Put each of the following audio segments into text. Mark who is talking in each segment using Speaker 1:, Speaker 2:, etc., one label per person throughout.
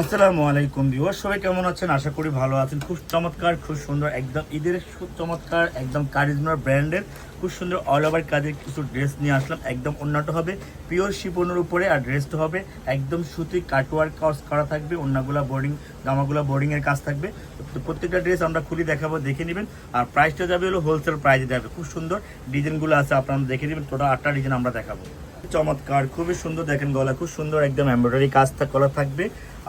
Speaker 1: আসসালামু আলাইকুম ভিউয়ার সবাই কেমন আছেন? আশা করি ভালো আছেন। খুব চমৎকার, খুব সুন্দর, একদম ঈদের খুব চমৎকার একদম কারিজমার ব্র্যান্ডের খুব সুন্দর অল ওভার কাজের কিছু ড্রেস নিয়ে আসলাম। একদম অন্যটা হবে পিওর শিপনের উপরে আর ড্রেসটা হবে একদম সুতি কাটওয়ার কাজ করা থাকবে, অন্যগুলা বোর্ডিং জামাগুলা বোর্ডিংয়ের কাজ থাকবে। তো প্রত্যেকটা ড্রেস আমরা খুলে দেখাবো, দেখে নেবেন। আর প্রাইসটা যাবে হলো হোলসেল প্রাইসে যাবে। খুব সুন্দর ডিজাইনগুলো আছে, আপনারা দেখে নেবেন। টোটাল আটটা ডিজাইন আমরা দেখাবো। চমৎকার, খুবই সুন্দর দেখেন গলা, খুব সুন্দর একদম এমব্রয়ডারি কাজ করা থাকবে।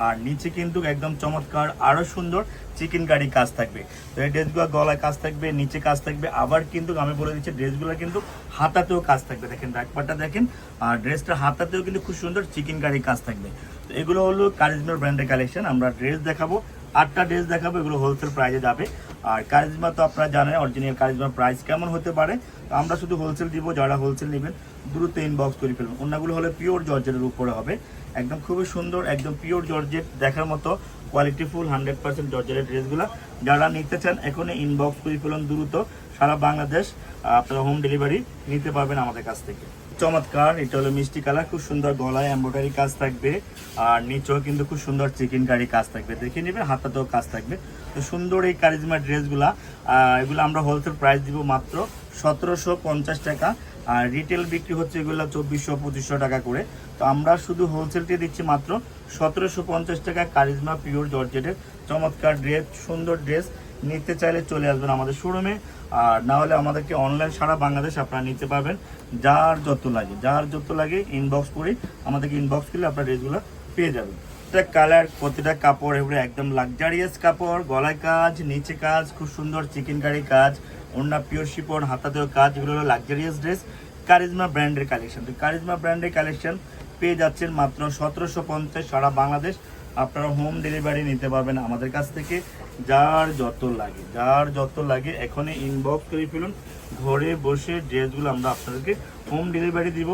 Speaker 1: আর নিচে কিন্তু একদম চমৎকার, আরও সুন্দর চিকেন কারি কাজ থাকবে। তো এই ড্রেসগুলো গলায় কাজ থাকবে, নিচে কাজ থাকবে। আবার কিন্তু আমি বলে দিচ্ছি, ড্রেসগুলো কিন্তু হাতাতেও কাজ থাকবে। দেখেন ডাকপাটা দেখেন, আর ড্রেসটা হাতাতেও কিন্তু খুব সুন্দর চিকেন কারি কাজ থাকবে। তো এগুলো হলো কারিজমার ব্র্যান্ডের কালেকশন আমরা ড্রেস দেখাবো, আটটা ড্রেস দেখাবো, এগুলো হোলসেল প্রাইসে যাবে। আর কারিজমা তো আপনারা জানেন অরিজিনাল কারিজমার প্রাইস কেমন হতে পারে। তো আমরা শুধু হোলসেল দিব, যারা হোলসেল নেবেন, দ্রুত ইনবক্স করে ফেলবেন অন্যগুলো হলে পিওর জর্জেটের উপরে হবে। একদম খুবই সুন্দর, একদম পিওর জর্জেট দেখার মতো কোয়ালিটি ফুল হান্ড্রেড পার্সেন্ট জর্জেটের ড্রেসগুলো। যারা নিতে চান, এখনই ইনবক্স করে ফেলুন দ্রুত। সারা বাংলাদেশ আপনারা হোম ডেলিভারি নিতে পারবেন আমাদের কাছ থেকে। চমৎকার, এটা হলো মিষ্টি কালার, খুব সুন্দর গলায় এম্ব্রয়ডারি কাজ থাকবে। আর নিচেও কিন্তু খুব সুন্দর চিকেন কারি কাজ থাকবে। দেখে নেবেন, হাতাতেও কাজ থাকবে। তো সুন্দর এই কারিজমা ড্রেসগুলা এগুলো আমরা হোলসেল প্রাইস দিব মাত্র সতেরোশো পঞ্চাশ টাকা। আর রিটেল বিক্রি হচ্ছে এগুলো চব্বিশশো, পঁচিশশো টাকা করে। তো আমরা শুধু হোলসেলটি দিচ্ছি মাত্র সতেরোশো পঞ্চাশ টাকা কারিজমা পিওর জর্জেটের চমৎকার ড্রেস সুন্দর ড্রেস নিতে চাইলে চলে আসবেন আমাদের শোরুমে আর না হলে আমাদেরকে অনলাইন সারা বাংলাদেশ আপনারা নিতে পারবেন। যার যত লাগে, যার যত লাগে ইনবক্স করে আমাদেরকে ইনবক্স করলে আপনার ড্রেসগুলো পেয়ে যাবেন। প্রত্যেকটা কালার, প্রতিটা কাপড় এগুলো একদম লাক্সারিয়াস কাপড়, গলায় কাজ, নিচে কাজ, খুব সুন্দর চিকেন কারি কাজ অন্য পিওর শিপন হাতাতেও কাজ, এগুলো হলো লাক্সারিয়াস ড্রেস কারিজমা ব্র্যান্ডের কালেকশন তো কারিজমা ব্র্যান্ডের কালেকশন পেয়ে যাচ্ছেন মাত্র সতেরোশো পঞ্চাশ সারা বাংলাদেশ। আপনারা হোম ডেলিভারি নিতে পারবেন আমাদের কাছ থেকে। যার যত লাগে, যার যত লাগে, এখনই ইনবক্স করে ফেলুন। ঘরে বসে ড্রেসগুলো আমরা আপনাদেরকে হোম ডেলিভারি দিব।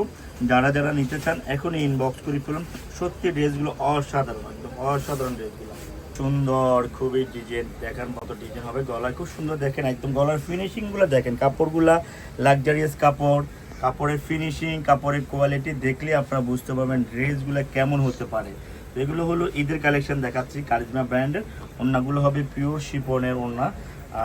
Speaker 1: যারা যারা নিতে চান, এখনই ইনবক্স করে ফেলুন। সত্যি ড্রেসগুলো অসাধারণ, একদম অসাধারণ ড্রেসগুলো। সুন্দর, খুবই ডিজাইন দেখার মতো ডিজাইন হবে। গলায় খুব সুন্দর দেখেন, একদম গলার ফিনিশিংগুলো দেখেন। কাপড়গুলা লাক্সারিয়াস কাপড়, কাপড়ের ফিনিশিং কাপড়ের কোয়ালিটি দেখলে আপনারা বুঝতে পারবেন ড্রেসগুলো কেমন হতে পারে। এগুলো হলো ঈদের কালেকশন দেখাচ্ছি, কারিজমা ব্র্যান্ডের। ওড়নাগুলো হবে পিওর শিপনের ওড়না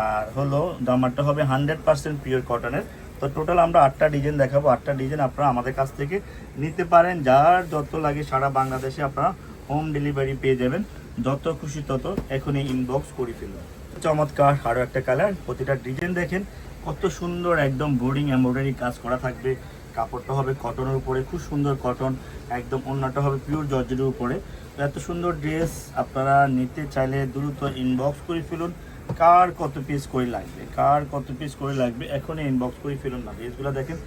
Speaker 1: আর হলো জামাটা হবে হান্ড্রেড পার্সেন্ট পিওর কটনের তো টোটাল আমরা আটটা ডিজাইন দেখাবো। আটটা ডিজাইন আপনারা আমাদের কাছ থেকে নিতে পারেন। যার যত লাগে সারা বাংলাদেশে আপনারা হোম ডেলিভারি পেয়ে যাবেন। যত খুশি তত এখনই ইনবক্স করে ফেলুন। চমৎকার আরও একটা কালার প্রতিটা ডিজাইন দেখেন, কত সুন্দর একদম বোর্ডিং এমব্রয়ডারি কাজ করা থাকবে। কাপড়টা হবে কটনের উপরে, খুব সুন্দর কটন একদম অন্যটা হবে পিওর জর্জের উপরে। এত সুন্দর ড্রেস আপনারা নিতে চাইলে দ্রুত ইনবক্স করে ফেলুন। কার কত পিস করে লাগবে? কার কত পিস করে লাগবে? এখনই ইনবক্স করে ফেলুন না। ড্রেসগুলো দেখেন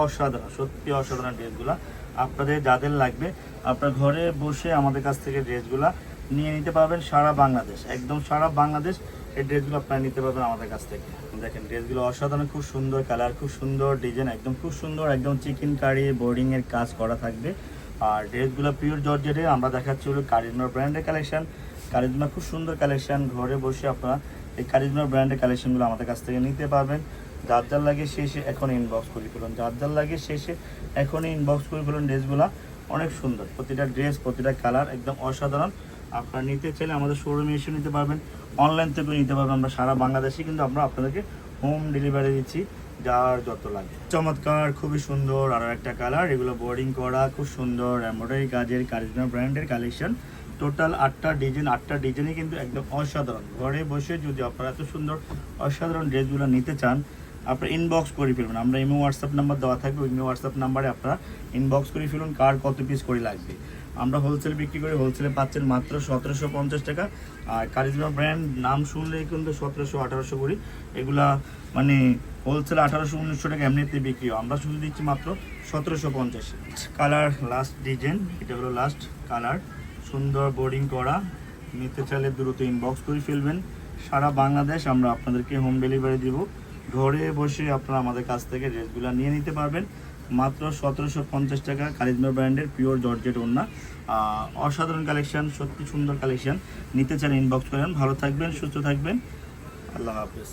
Speaker 1: অসাধারণ, সত্যি অসাধারণ ড্রেসগুলো আপনাদের যাদের লাগবে, আপনার ঘরে বসে আমাদের কাছ থেকে ড্রেসগুলা নিয়ে নিতে পারবেন সারা বাংলাদেশ, একদম সারা বাংলাদেশ। এই ড্রেসগুলো আপনারা নিতে পারবেন আমাদের কাছ থেকে। দেখেন, ড্রেসগুলো অসাধারণ, খুব সুন্দর কালার, খুব সুন্দর ডিজাইন, একদম খুব সুন্দর, একদম চিকেন কারি বোর্ডিং এর কাজ করা থাকবে। আর ড্রেসগুলো পিওর জর্জেটে আমরা দেখাচ্ছি হলো কারিজমা ব্র্যান্ডের কালেকশন কারিজমা খুব সুন্দর কালেকশন ঘরে বসে আপনারা এই কারিজমা ব্র্যান্ডের কালেকশনগুলো আমাদের কাছ থেকে নিতে পারবেন। যার যার লাগে শেষে এখন ইনবক্স করে ফেলুন। যার যার লাগে শেষে এখনই ইনবক্স করে ফেলুন ড্রেসগুলো। অনেক সুন্দর, প্রতিটা ড্রেস, প্রতিটা কালার একদম অসাধারণ। আপনারা নিতে চাইলে আমাদের শোরুমে এসে নিতে পারবেন। অনলাইন থেকেও নিতে পারবেন আমরা সারা বাংলাদেশে, কিন্তু আমরা আপনাদেরকে হোম ডেলিভারি দিচ্ছি, যার যত লাগে। চমৎকার, খুবই সুন্দর আরও একটা কালার এগুলো বোর্ডিং করা, খুব সুন্দর এমব্রয়ডারি কাজের কারিজমা ব্র্যান্ডের কালেকশন টোটাল আটটা ডিজাইন আটটা ডিজাইনই কিন্তু একদম অসাধারণ। ঘরে বসে যদি আপনারা এত সুন্দর, অসাধারণ ড্রেসগুলো নিতে চান, আপনারা ইনবক্স করে ফেলবেন আমরা ইমো হোয়াটসঅ্যাপ নাম্বার দেওয়া থাকবে ইমো হোয়াটসঅ্যাপ নাম্বারে আপনারা ইনবক্স করে ফেলুন, কার কত পিস করে লাগবে। আমরা হোলসেল বিক্রি করি হোলসেলে পাচ্ছেন মাত্র সতেরোশো পঞ্চাশ টাকা। আর কারিজমা ব্র্যান্ড নাম শুনলেই কিন্তু সতেরোশো আঠারোশো করি। এগুলা মানে হোলসেল আঠারোশো, উনিশশো টাকা এমনিতে বিক্রি হয়। আমরা শুধু দিচ্ছি মাত্র সতেরোশো পঞ্চাশ। কালার লাস্ট ডিজাইন এটা হলো লাস্ট কালার সুন্দর বোর্ডিং করা। নিতে চাইলে দ্রুত ইনবক্স করে ফেলবেন। সারা বাংলাদেশ আমরা আপনাদেরকে হোম ডেলিভারি দিব। ঘরে বসে আপনারা আমাদের কাছ থেকে ড্রেসগুলো নিয়ে নিতে পারবেন। মাত্র সতেরোশো পঞ্চাশ টাকা কারিজমা ব্র্যান্ডের পিওর জর্জেট ওড়না। অসাধারণ কালেকশান, সত্যি সুন্দর কালেকশান। নিতে চান ইনবক্স করেন। ভালো থাকবেন, সুস্থ থাকবেন। আল্লাহ হাফেজ।